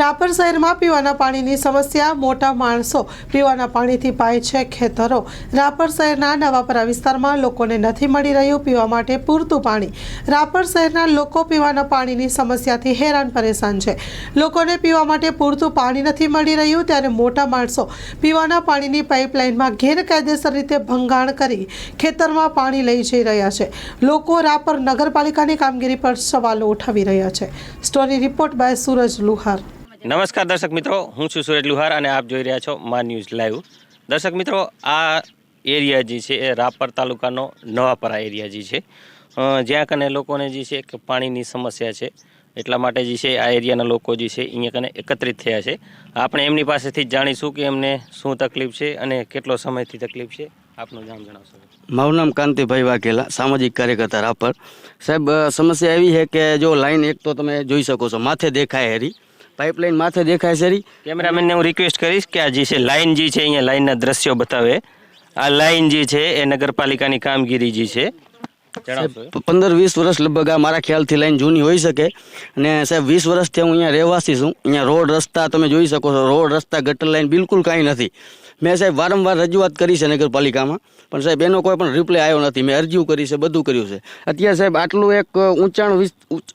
રાપર શહેરમાં પીવાના પાણીની સમસ્યા. મોટા માણસો પીવાના પાણીથી પાય છે ખેતરો. રાપર શહેરના નવાપરા વિસ્તારમાં લોકોને નથી મળી રહ્યું પીવા માટે પૂરતું પાણી. રાપર શહેરના લોકો પીવાના પાણીની સમસ્યાથી હેરાન પરેશાન છે. લોકોને પીવા માટે પૂરતું પાણી નથી મળી રહ્યું ત્યારે મોટા માણસો પીવાના પાણીની પાઇપલાઇનમાં ગેરકાયદેસર રીતે ભંગાણ કરી ખેતરમાં પાણી લઈ જઈ રહ્યા છે. લોકો રાપર નગરપાલિકાની કામગીરી પર સવાલો ઉઠાવી રહ્યા છે. Story report by Suraj Luhar. નમસ્કાર દર્શક મિત્રો, હું છું સુરેશ લુહાર અને આપ જોઈ રહ્યા છો મા ન્યૂઝ લાઈવ. દર્શક મિત્રો, આ એરિયા જે છે એ રાપર તાલુકાનો નવાપરા એરિયા જે છે જ્યાં કને લોકોને જે છે કે પાણીની સમસ્યા છે. એટલા માટે જે છે આ એરિયાના લોકો જે છે અહીંયા કને એકત્રિત થયા છે. આપણે એમની પાસેથી જાણીશું કે એમને શું તકલીફ છે અને કેટલો સમયથી તકલીફ છે. આપનું નામ જણાવશો. મારું નામ કાંતિભાઈ વાઘેલા, સામાજિક કાર્યકર્તા રાપર. સાહેબ સમસ્યા એવી છે કે જો લાઈન એક તો તમે જોઈ શકો છો, માથે દેખાય હેરી. પાઇપલાઇન માથે દેખાય છે કેમેરામેનને હું રિક્વેસ્ટ કરીશ કે આ જે છે લાઇન જે છે અહીંયા લાઈનના દ્રશ્યો બતાવે. આ લાઇન જે છે એ નગરપાલિકાની કામગીરી જે છે પંદર વીસ વર્ષ લગભગ આ મારા ખ્યાલથી લઈને જૂની હોઈ શકે. અને સાહેબ વીસ વર્ષથી હું અહીંયા રહેવાસી છું. અહીંયા રોડ રસ્તા તમે જોઈ શકો છો. રોડ રસ્તા ગટર લાઈન બિલકુલ કાંઈ નથી. મેં સાહેબ વારંવાર રજૂઆત કરી છે નગરપાલિકામાં. પણ સાહેબ એનો કોઈ પણ રિપ્લાય આવ્યો નથી. મેં અરજીઓ કરી છે બધું કર્યું છે. અત્યારે સાહેબ આટલું એક ઊંચાણ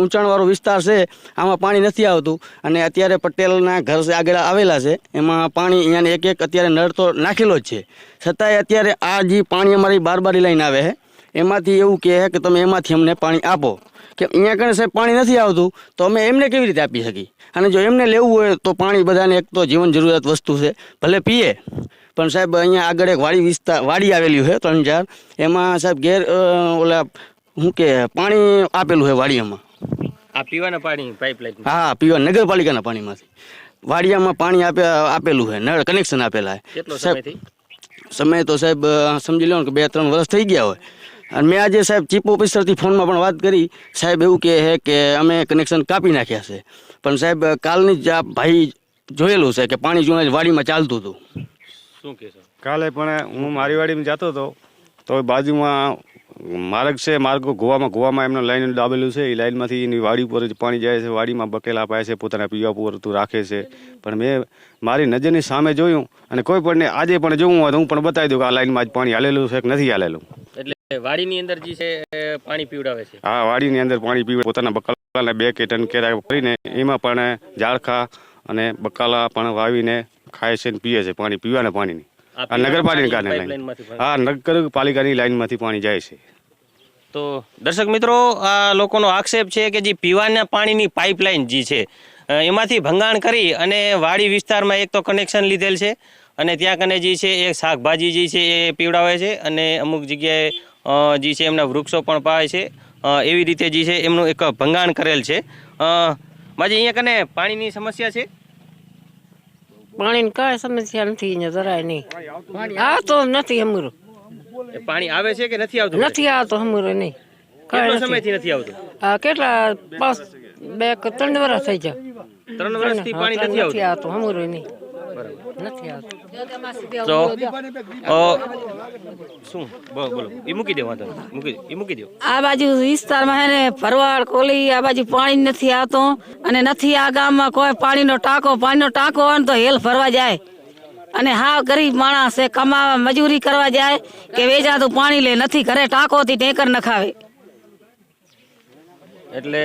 ઊંચાણવાળો વિસ્તાર છે આમાં પાણી નથી આવતું. અને અત્યારે પટેલના ઘર આગળ આવેલા છે. એમાં પાણી અહીંયાને એક એક અત્યારે નળ તો નાખેલો જ છે. છતાંય અત્યારે આ જે પાણી અમારી બાર બારી લાઈન આવે છે એમાંથી એવું કહે કે તમે એમાંથી અમને પાણી આપો. કે અહીંયા કણે સાહેબ પાણી નથી આવતું? તો અમે એમને કેવી રીતે આપી શકીએ? અને જો એમને લેવું હોય તો પાણી બધાને એક તો જીવન જરૂરિયાત વસ્તુ છે. ભલે પીએ પણ સાહેબ અહીંયા આગળ એક વાડી વિસ્તાર વાડી આવેલી છે ત્રણ ચાર. એમાં સાહેબ ઘેર ઓલા શું કે પાણી આપેલું છે વાડીયામાં. આ પીવાના પાણી પાઇપલાઇન હા પીવા નગરપાલિકાના પાણીમાંથી. વાડિયામાં પાણી આપે આપેલું છે નળ કનેક્શન આપેલા છે. સાહેબ, સમય તો સાહેબ સમજી લો ને કે બે ત્રણ વર્ષ થઈ ગયા હોય. અને મેં આજે સાહેબ ચીફ ઓફિસરથી ફોનમાં પણ વાત કરી. સાહેબ એવું કહે છે કે અમે કનેક્શન કાપી નાખ્યા છે. પણ સાહેબ કાલની જ આ ભાઈ જોયેલું છે કે પાણી જૂના વાડીમાં ચાલતું હતું. શું કહેશો કાલે પણ હું મારી વાડીમાં જતો હતો તો બાજુમાં માર્ગ છે માર્ગ ગોવામાં ગોવામાં એમને લાઈન દાબેલું છે. એ લાઈનમાંથી એની વાડી ઉપર જ પાણી જાય છે વાડીમાં બકેલા પાય છે પોતાના પીવા પૂરતું રાખે છે. પણ મેં મારી નજરની સામે જોયું અને કોઈ પણ આજે પણ જોવું હોય તો હું પણ બતાવી દઉં કે આ લાઈનમાં જ પાણી હાલેલું છે કે નથી હાલેલું. એટલે વાડીની અંદર જે છે પાણી પીવડાવે છે. હા વાડીની અંદર પાણી પીવે પોતાના બકાલાને બે કે કેરા કરીને એમાં પણ ઝાડખા અને બકાલા પણ વાવીને ખાય છે પીએ છે પાણી પીવાના પાણીની. આ આ નગરપાલિકાની હા નગરપાલિકાની લાઈનમાંથી પાણી જાય છે. તો દર્શક મિત્રો આ લોકોનો આક્ષેપ છે કે જે પીવાના પાણીની પાઇપલાઇન જે છે એમાંથી ભંગાણ કરી અને વાડી વિસ્તારમાં એક તો કનેક્શન લીધેલ છે અને ત્યાં કને જે છે એ શાકભાજી જે છે એ પીવડાવે છે અને અમુક જગ્યાએ જે છે એમના વૃક્ષો પણ પાય છે. એવી રીતે જે છે એમનું એક ભંગાણ કરેલ છે. માજી અહીંયા કને પાણીની સમસ્યા છે? પાણીની કાંઈ સમસ્યા નથી અહીંયા જરાય નહીં. આવતો નથી અમરું પાણી આવે છે કે નથી આવતું? નથી આવતો અમરું નહીં. કેટલો નથી. સમયથી નથી આવતું? કેટલા પાંચ બે ત્રણ વર્ષ થઈ જાય ત્રણ વર્ષથી પાણી નથી નથી આવતું? આવતું નહીં. તો શું? બોલો. એ મૂકી દો વાંધો મૂકી એ મૂકી દો. આ બાજુ વિસ્તારમાં હે ને ભરવાડ કોલી, આ બાજુ પાણી નથી આવતું અને નથી આ ગામમાં કોઈ પાણીનો ટાંકો પાણીનો ટાંકો હોય તો હેલ ફરવા જાય. અને હા, ગરીબ માણસ છે, કમાવા, મજૂરી કરવા જાય કે વેચાતું પાણી લે, નથી, ઘરે ટાંકોથી ટેકર નખાવે. એટલે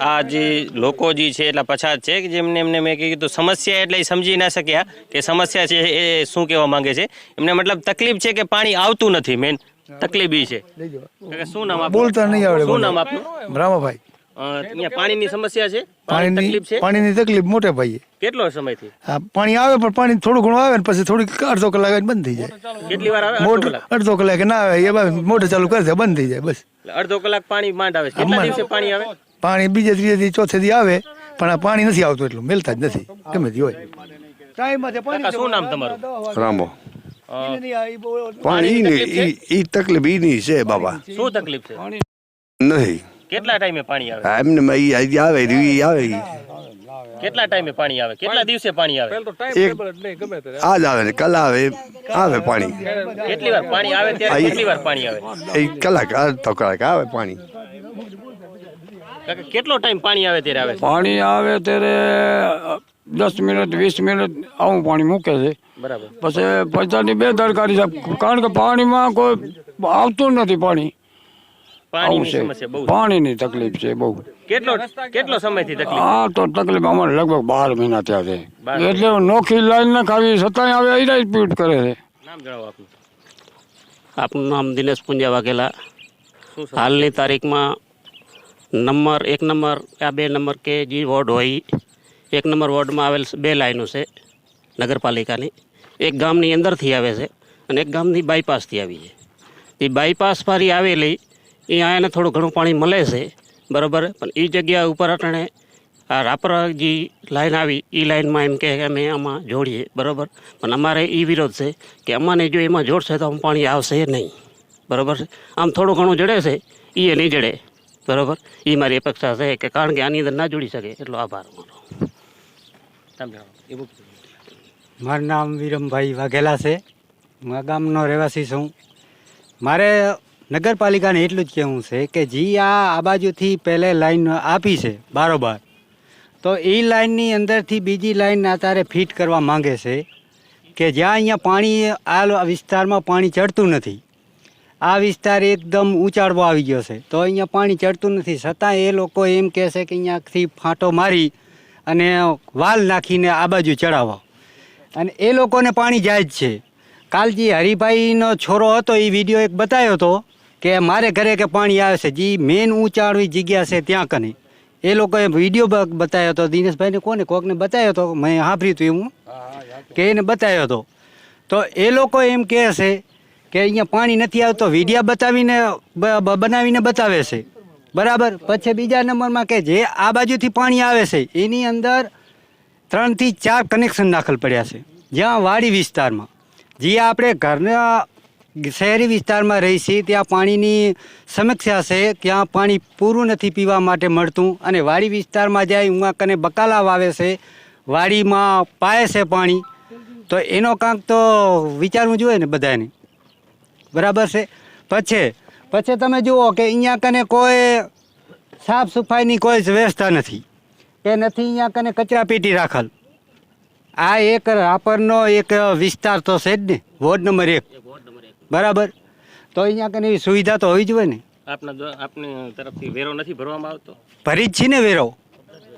આ જે લોકો જે છે એટલા પછાત છે કે જેમને એમને મેં કીધું સમસ્યા એટલે એ સમજી ના શક્યા કે સમસ્યા છે એ શું કહેવા માંગે છે. એમને મતલબ તકલીફ છે કે પાણી આવતું નથી મેન તકલીફ છે. શું નામ બોલતા નહીં આવડે શું નામ આપનું? રામાભાઈ. અહીંયા પાણીની સમસ્યા છે? પાણી પાણીની તકલીફ છે? પાણીની તકલીફ મોટે ભાઈએ. કેટલો સમયથી હા પાણી આવે પણ પાણી થોડું ઘણું આવે ને પછી થોડીક અડધો કલાક બંધ થઈ જાય. કેટલી વાર આવે? અડધો કલાક. અડધો કલાક ના આવે એ મોટર ચાલુ કરી દે બંધ થઈ જાય બસ. અડધો કલાક પાણી માંડ આવે કેટલા દિવસે પાણી આવે? પાણી બીજે ત્રીજે દી ચોથે દી આવે પણ આ પાણી નથી આવતું એટલું મેલતા જ નથી. ગમે તે હોય. શું નામ તમારું? રામો. પાણી ઈ તકલીફ ઈ ની છે બાબા. શું તકલીફ છે? નહીં. કેટલા ટાઈમે પાણી આવે? આ એમને ઈ ઈ આવે ઈ આવે. ઈ. કેટલા ટાઈમે પાણી આવે? કેટલા દિવસે પાણી આવે? એક આજ આવે ને કલા આવે આવે પાણી. કેટલી વાર પાણી આવે ત્યારે કેટલી વાર પાણી આવે? એ કલાક અડધો કલાક આવે પાણી. કાકા, કેટલો ટાઈમ પાણી આવે ત્યારે આવે છે? પાણી આવે ત્યારે દસ મિનિટ વીસ મિનિટ આવું પાણી મૂકે છે. બરાબર. પછી પૈસાની બેદરકારી છે. કારણ કે પાણીમાં કોઈ આવતું નથી પાણી. આવું પાણીની બહુ પાણીની તકલીફ છે બહુ. કેટલો કેટલો સમયથી તકલીફ? આ તો તકલીફ અમારે લગભગ બાર મહિના થયા છે. એટલે નોખી લાઈન ના ખાવી છતાંય હવે એ જ પીટ કરે છે. નામ જણાવો આપનું. આપનું નામ દિનેશ પુંજા વાઘેલા. હાલની તારીખમાં નંબર એક નંબર આ બે નંબર કે જે વોર્ડ હોય એક નંબર વોર્ડમાં આવેલ બે લાઈનો છે નગરપાલિકાની. એક ગામની અંદરથી આવે છે અને એક ગામની બાયપાસથી આવી છે. એ બાયપાસ ફરી આવેલી એ આને થોડું ઘણું પાણી મળે છે બરાબર? પણ એ જગ્યા ઉપર અટાણે આ રાપર જે લાઈન આવી એ લાઈનમાં એમ કે અમે આમાં જોડીએ બરાબર? પણ અમારે એ વિરોધ છે કે અમાને જો એમાં જોડશે તો આમ પાણી આવશે નહીં બરાબર છે? આમ થોડું ઘણું જડે છે એ નહીં જડે બરાબર? એ મારી અપેક્ષા છે કે કારણ કે આની અંદર ના જોડી શકે એટલો આભાર મારો મારું નામ વિરમભાઈ વાઘેલા છે. હું ગામનો રહેવાસી છું. મારે નગરપાલિકાને એટલું જ કહેવું છે કે જી આ આ બાજુથી પહેલે લાઈન આપી છે બારોબાર. તો એ લાઈનની અંદરથી બીજી લાઈન અત્યારે ફિટ કરવા માંગે છે કે જ્યાં અહીંયા પાણી, આ વિસ્તારમાં પાણી ચડતું નથી. આ વિસ્તાર એકદમ ઉંચાડવો આવી ગયો છે. તો અહીંયા પાણી ચડતું નથી. છતાં એ લોકો એમ કહે છે કે અહીંયાથી ફાંટો મારી અને વાલ નાખીને આ બાજુ ચડાવો. અને એ લોકોને પાણી જાય જ છે. કાલજી હરિભાઈનો છોરો હતો, એ વીડિયો એક બતાવ્યો હતો. કે મારે ઘરે કે પાણી આવે છે જે મેન ઊંચાણવી જગ્યા છે ત્યાં કને. એ લોકોએ વીડિયો બતાવ્યો હતો દિનેશભાઈને કોને? કોકને બતાવ્યો હતો મેં સાંભળ્યું હતું એવું. કે એને બતાવ્યો હતો તો એ લોકો એમ કહે છે કે અહીંયા પાણી નથી આવતો વિડીયા બતાવીને બનાવીને બતાવે છે. બરાબર? પછી બીજા નંબરમાં કે જે આ બાજુથી પાણી આવે છે એની અંદર ત્રણથી ચાર કનેક્શન દાખલ પડ્યા છે. જ્યાં વાડી વિસ્તારમાં. જે આપણે ઘરના શહેરી વિસ્તારમાં રહી છીએ ત્યાં પાણીની સમસ્યા છે, ત્યાં પાણી પૂરું નથી પીવા માટે મળતું અને વાડી વિસ્તારમાં જાય ઉમાં કને બકાલા વાવે છે, વાડીમાં પાય છે પાણી. તો એનો કાંક તો વિચારવું જોઈએ ને બધાને બરાબર છે? પછી પછી તમે જુઓ કે અહીંયા કને કોઈ સાફ સફાઈની કોઈ જ વ્યવસ્થા નથી. એ નથી અહીંયા કને કચરા પેટી રાખલ. આ એક રાપરનો એક વિસ્તાર તો છે જ ને, વોર્ડ નંબર એક. બરાબર? તો અહીંયા કને એવી સુવિધા તો હોવી જ હોય ને. આપના આપની તરફથી વેરો નથી ભરવામાં આવતો? ભરી જ છે ને વેરો.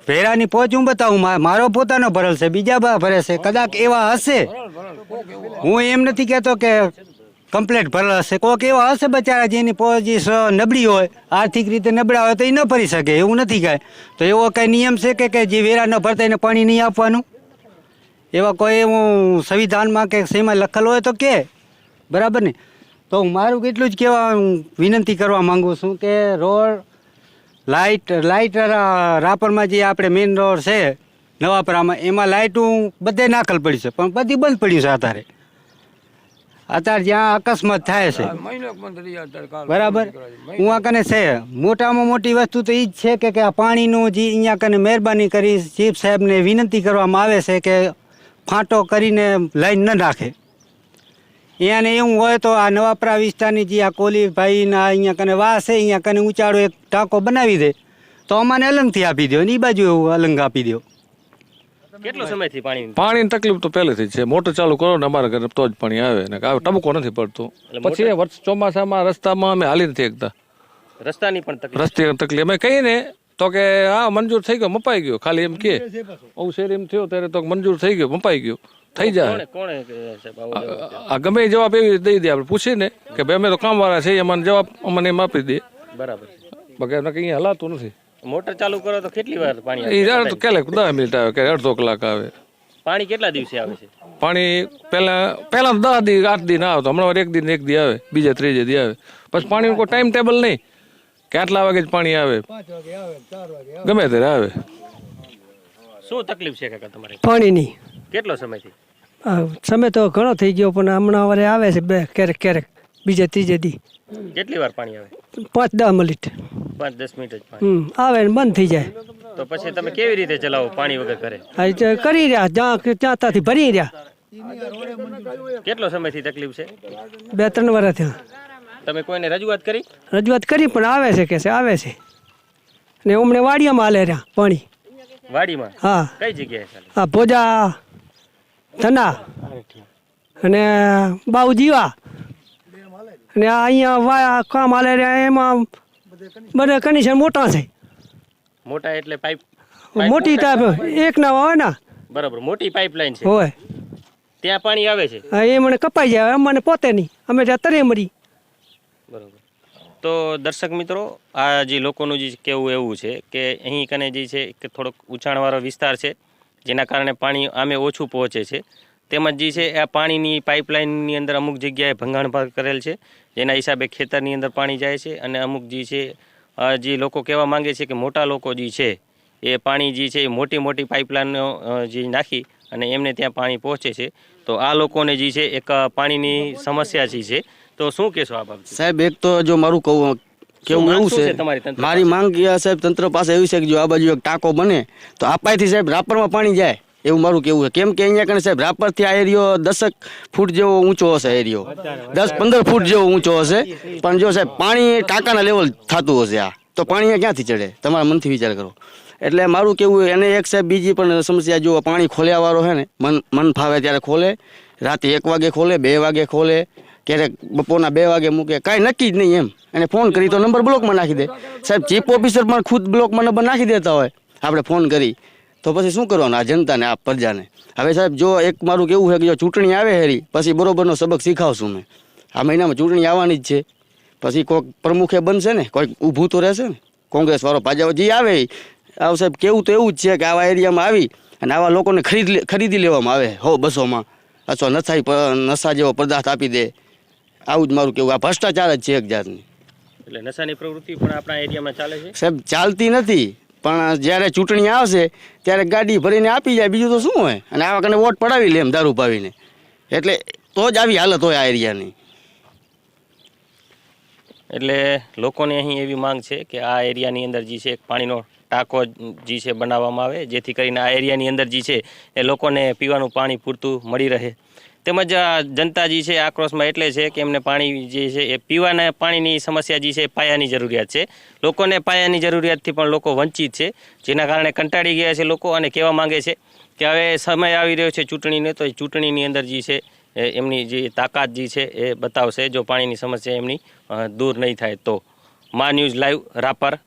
વેરાની પહોંચ હું બતાવું મારો પોતાનો ભરેલ છે બીજા બા ભરે છે કદાચ એવા હશે. હું એમ નથી કહેતો કે કમ્પ્લેટ ભરેલ હશે કોઈક એવા હશે બચારા જેની પહોંચ નબળી હોય આર્થિક રીતે નબળા હોય તો એ ન ભરી શકે એવું નથી કાંઈ. તો એવો કાંઈ નિયમ છે કે કે જે વેરા ન ભરતા એને પાણી નહીં આપવાનું? એવા કોઈ એવું સંવિધાનમાં કે શેમાં લખેલ હોય તો કે? બરાબર ને? તો હું મારું કેટલું જ કહેવા હું વિનંતી કરવા માગું છું કે રોડ લાઇટ લાઇટ રાપરમાં જે આપણે મેઇન રોડ છે નવાપરામાં એમાં લાઇટું બધે નાખલ પડી છે પણ બધી બંધ પડ્યું છે અત્યારે. અત્યારે જ્યાં અકસ્માત થાય છે. બરાબર? હું આ કને છે મોટામાં મોટી વસ્તુ તો એ જ છે કે કે આ પાણીનું જે અહીંયા કને મહેરબાની કરી ચીફ સાહેબને વિનંતી કરવામાં આવે છે કે ફાંટો કરીને લાઈન ન નાખે. અહીંયાને એવું હોય તો આ નવાપરા વિસ્તારની જે આ કોલીભાઈના અહીંયા કને વાસ છે અહીંયા કને ઉંચાડો એક ટાંકો બનાવી દે તો અમાને અલંગથી આપી દો ને એ બાજુ એવું અલંગ આપી દો કેટલો સમયથી પાણી પાણીની તકલીફ તો પહેલેથી જ છે. મોટર ચાલુ કરો ને અમારા ઘરે તો જ પાણી આવે ને આવે ટબકો નથી પડતો. પછી વર્ષ ચોમાસામાં રસ્તામાં અમે હાલી નથી એકતા. રસ્તાની પણ તકલીફ? રસ્તે તકલીફ. અમે કહીએ ને તો કે હા મંજૂર થઈ ગયો મપાઈ ગયો. ખાલી એમ કે હું શેર એમ થયો ત્યારે તો મંજૂર થઈ ગયો મપાઈ ગયો. થઈ જાય. આવો? આ ગમે જવાબ એવી દઈ દે. આપણે પૂછીને કે ભાઈ અમે તો કામવાળા છીએ અમને જવાબ અમને એમ આપી દે. બરાબર. બાકી એમને કંઈ હલાતું નથી. મોટર ચાલુ કરો તો કેટલી વાર પાણી એ આવે? તો ક્યારેક દસ મિનિટ આવે કે અડધો કલાક આવે. પાણી કેટલા દિવસે આવે છે? પાણી પહેલા પહેલા તો દસ દી આઠ દી ના આવતો હમણાં વાર એક દિન એક દી આવે બીજા ત્રીજે દી આવે. પછી પાણીનો કોઈ ટાઈમ ટેબલ નહીં. કે આટલા વાગે જ પાણી આવે. ગમે ત્યારે આવે. શું તકલીફ છે કાકા તમારે? પાણીની. કેટલો સમયથી? સમય તો ઘણો થઈ ગયો પણ હમણાં વરે આવે છે બે ક્યારેક ક્યારેક. બીજે ત્રીજે દી. કેટલી વાર પાણી આવે? પાંચ દસ મિનિટ. પાંચ દસ મિનિટ હમ આવે ને બંધ થઈ જાય. તો પછી તમે કેવી રીતે ચલાવો પાણી વગર કરે કરી રહ્યા જ્યાં ત્યાં ત્યાંથી ભરી રહ્યા. કેટલો સમયથી તકલીફ છે? બે ત્રણ વાર થયા તમે કોઈને રજૂઆત કરી? રજૂઆત કરી પણ આવે છે કે છે આવે છે. ને હમણાં વાડિયામાં હાલે રહ્યા પાણી. વાડીમાં? હા. કઈ જગ્યાએ હા ભોજા ધના. અને બાઉ જીવા. અને આ અહીંયા વાયા કામ હાલે રહ્યા એમાં બધા કનેક્શન મોટા છે. મોટા એટલે પાઇપ મોટી ટાઈપ એક ના હોય ને. બરાબર મોટી પાઇપલાઇન છે. હોય. ત્યાં પાણી આવે છે? હા, એ મને કપાઈ જાય અમને પોતે નહીં. અમે ત્યાં તરે મરી. બરાબર. તો દર્શક મિત્રો આ જે લોકોનું જે કેવું એવું છે કે અહીં કને જે છે કે થોડોક ઊંચાણવાળો વિસ્તાર છે જેના કારણે પાણી આમે ઓછું પહોંચે છે. તેમજ જે છે, આ પાણીની પાઇપલાઇનની અંદર અમુક જગ્યાએ ભંગાણ ભાગ કરેલ છે, જેના હિસાબે ખેતરની અંદર પાણી જાય છે અને અમુક જે છે જે લોકો કહેવા માંગે છે કે મોટા લોકો જે છે, એ પાણી જે છે, એ મોટી મોટી પાઇપલાઇનો જે નાખી અને એમને ત્યાં પાણી પહોંચે છે. તો આ લોકોને જે છે, એક પાણીની સમસ્યા જે છે. તો શું કહેશો આ સાહેબ, એક તો જો મારું કહું કેવું એવું છે? મારી માંગ સાહેબ તંત્ર પાસે એવી છે કે જો આ બાજુ એક ટાંકો બને તો આપાયથી સાહેબ રાપરમાં પાણી જાય. એવું મારું કેવું છે. કેમ કે અહીંયા કને સાહેબ રાપરથી આ એરિયો દસક ફૂટ જેવો ઊંચો હશે એરિયો. દસ પંદર ફૂટ જેવો ઊંચો હશે. પણ જો સાહેબ પાણી ટાંકાના લેવલ થતું હશે આ. તો પાણી ક્યાંથી ચડે? તમારા મનથી વિચાર કરો. એટલે મારું કેવું એને એક સાહેબ બીજી પણ સમસ્યા જો પાણી ખોલ્યા વાળો છે ને મન મન ફાવે ત્યારે ખોલે. રાતે એક વાગે ખોલે બે વાગે ખોલે. ક્યારેક બપોરના બે વાગે મૂકે. કાંઈ નક્કી જ નહીં એમ. એને ફોન કરી તો નંબર બ્લોકમાં નાખી દે. સાહેબ ચીફ ઓફિસર પણ ખુદ બ્લોકમાં નંબર નાખી દેતા હોય. આપણે ફોન કરી. તો પછી શું કરવાનું? આ જનતાને, આ પ્રજાને. હવે સાહેબ, જો એક મારું કેવું છે કે જો ચૂંટણી આવે હેરી, પછી બરોબરનો સબક શીખાવશું મેં આ મહિનામાં ચૂંટણી આવવાની જ છે. પછી કોઈક પ્રમુખે બનશે ને, કોઈક ઊભું તો રહેશે ને. કોંગ્રેસ વાળો ભાજપ જે આવે. આવ સાહેબ, કેવું તો એવું જ છે કે આવા એરિયામાં આવી અને આવા લોકોને ખરીદ ખરીદી લેવામાં આવે. હો, બસોમાં. અથવા નશાઈ નશા જેવો પદાર્થ આપી દે. આવું જ મારું કેવું, આ ભ્રષ્ટાચાર જ છે એક જાતની. એટલે નશાની પ્રવૃત્તિ પણ આપણા એરિયામાં ચાલે છે? સાહેબ ચાલતી નથી. પણ જ્યારે ચૂંટણી આવશે ત્યારે ગાડી ભરીને આપી જાય. બીજું તો શું હોય? અને આવા કને વોટ પડાવી લે એમ દારૂ પાવીને. એટલે તો જ આવી હાલત હોય આ એરિયાની. એટલે લોકોને અહીં એવી માંગ છે કે આ એરિયાની અંદર જે છે એક પાણીનો ટાંકો જે છે બનાવવામાં આવે જેથી કરીને આ એરિયાની અંદર જે છે એ લોકોને પીવાનું પાણી પૂરતું મળી રહે. તેમજ જનતા જે છે આક્રોશમાં એટલે છે કે એમને પાણી જે છે એ પીવાના પાણીની સમસ્યા જે છે પાયાની જરૂરિયાત છે. લોકોને પાયાની જરૂરિયાતથી પણ લોકો વંચિત છે. જેના કારણે કંટાળી ગયા છે લોકો અને કહેવા માંગે છે કે હવે સમય આવી રહ્યો છે ચૂંટણીને, તો એ ચૂંટણીની અંદર જે છે એમની જે તાકાત જે છે એ બતાવશે જો પાણીની સમસ્યા એમની દૂર નહીં થાય તો. મા ન્યૂઝ લાઈવ, રાપર.